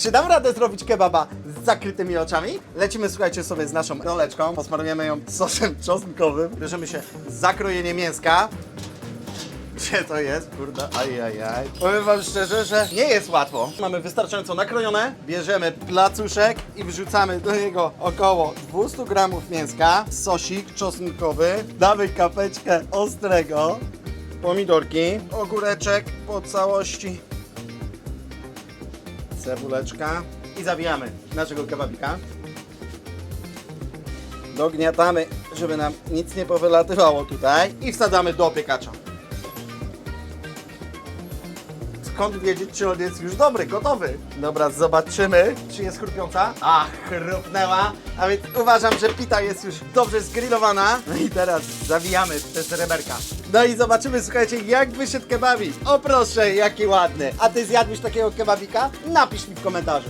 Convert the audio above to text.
Czy dam radę zrobić kebaba z zakrytymi oczami? Lecimy, słuchajcie, sobie z naszą roleczką. Posmarujemy ją sosem czosnkowym. Bierzemy się zakrojenie mięska. Gdzie to jest? Kurde, ajajaj. Powiem wam szczerze, że nie jest łatwo. Mamy wystarczająco nakrojone. Bierzemy placuszek i wrzucamy do niego około 200 gramów mięska. Sosik czosnkowy. Damy kapeczkę ostrego. Pomidorki. Ogóreczek po całości. Cebuleczka. I zawijamy naszego kebabika. Dogniatamy, żeby nam nic nie powylatywało tutaj. I wsadzamy do piekacza. Skąd wiedzieć, czy on jest już dobry, gotowy? Dobra, zobaczymy, czy jest chrupiąca. A, chrupnęła. A więc uważam, że pita jest już dobrze zgrillowana. No i teraz zawijamy te sreberka. No i zobaczymy, słuchajcie, jak wyszedł kebabik. O proszę, jaki ładny. A ty zjadłeś takiego kebabika? Napisz mi w komentarzu.